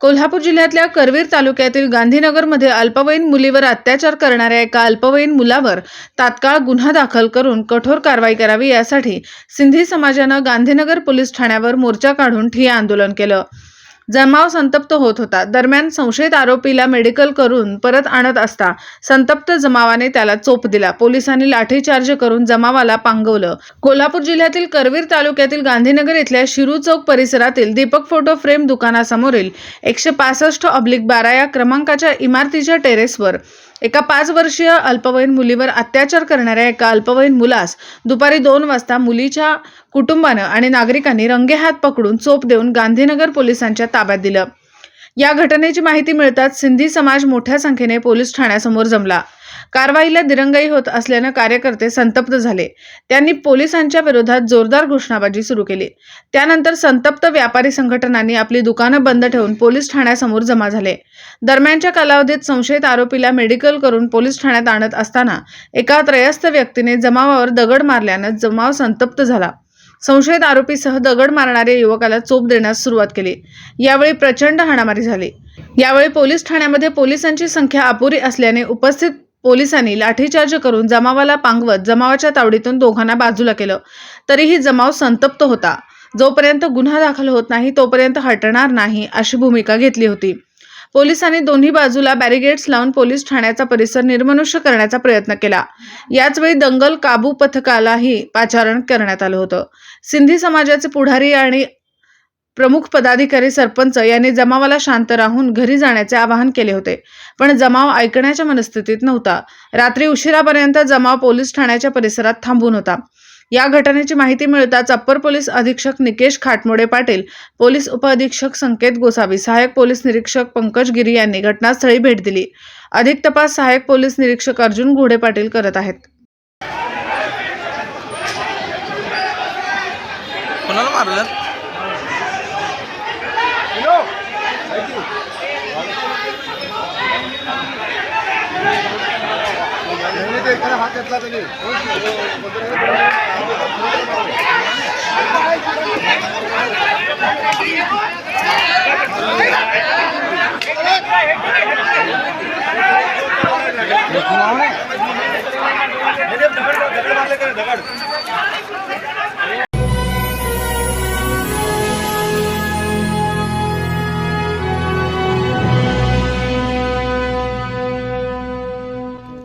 कोल्हापूर जिल्ह्यातल्या करवीर तालुक्यातील गांधीनगरमध्ये अल्पवयीन मुलीवर अत्याचार करणाऱ्या एका अल्पवयीन मुलावर तात्काळ गुन्हा दाखल करून कठोर कारवाई करावी यासाठी सिंधी समाजानं गांधीनगर पोलीस ठाण्यावर मोर्चा काढून ठिय्या आंदोलन केलं. जमाव संतप्त होत होता. दरम्यान संशयित आरोपीला मेडिकल करून परत आणत असता संतप्त जमावाने त्याला चोप दिला. पोलिसांनी लाठीचार्ज करून जमावाला पांगवलं. कोल्हापूर जिल्ह्यातील करवीर तालुक्यातील गांधीनगर इथल्या शिरू चौक परिसरातील दीपक फोटो फ्रेम दुकानासमोरील एकशे पासष्ट ऑब्लिक बारा या क्रमांकाच्या इमारतीच्या टेरेसवर एका पाच वर्षीय अल्पवयीन मुलीवर अत्याचार करणाऱ्या एका अल्पवयीन मुलास दुपारी दोन वाजता मुलीच्या कुटुंबानं आणि नागरिकांनी रंगेहात पकडून चोप देऊन गांधीनगर पोलिसांच्या ताब्यात दिलं. या घटनेची माहिती मिळताच सिंधी समाज मोठ्या संख्येने पोलीस ठाण्यासमोर जमला. कारवाईला दिरंगाई होत असल्यानं कार्यकर्ते संतप्त झाले. त्यांनी पोलिसांच्या विरोधात जोरदार घोषणाबाजी सुरू केली. त्यानंतर संतप्त व्यापारी संघटनांनी आपली दुकानं बंद ठेवून पोलीस ठाण्यासमोर जमा झाले. दरम्यानच्या कालावधीत संशयित आरोपीला मेडिकल करून पोलीस ठाण्यात आणत असताना एका त्रयस्थ व्यक्तीने जमावावर दगड मारल्यानं जमाव संतप्त झाला. संशयित आरोपीसह दगड मारणाऱ्या युवकाला चोप देण्यास सुरुवात केली. यावेळी प्रचंड हाणामारी झाली. यावेळी पोलीस ठाण्यामध्ये पोलिसांची संख्या अपुरी असल्याने उपस्थित पोलिसांनी लाठीचार्ज करून जमावाला पांगवत जमावाच्या तावडीतून दोघांना बाजूला केलं. तरीही जमाव संतप्त होता. जोपर्यंत गुन्हा दाखल होत नाही तोपर्यंत हटणार नाही अशी भूमिका घेतली होती. पोलिसांनी दोन्ही बाजूला बॅरिगेड्स लावून पोलीस ठाण्याचा परिसर निर्मनुष्य करण्याचा प्रयत्न केला. याचवेळी दंगल काबू पथकालाही पाचारण करण्यात आलं होतं. सिंधी समाजाचे पुढारी आणि प्रमुख पदाधिकारी सरपंच यांनी जमावाला शांत राहून घरी जाण्याचे आवाहन केले होते. पण जमाव ऐकण्याच्या मनस्थितीत नव्हता. रात्री उशिरापर्यंत जमाव पोलीस ठाण्याच्या परिसरात थांबून होता. या घटनेची माहिती मिळताच अप्पर पोलीस अधीक्षक निकेश खाटमोडे पाटील पोलीस उपअधीक्षक संकेत गोसावी सहाय्यक पोलीस निरीक्षक पंकज गिरी यांनी घटनास्थळी भेट दिली. अधिक तपास सहाय्यक पोलीस निरीक्षक अर्जुन घोडे पाटील करत आहेत. कोणाला मारलं? এখানে হাত চাপে নি ধগড় ধগড় মারলে করে ধগড়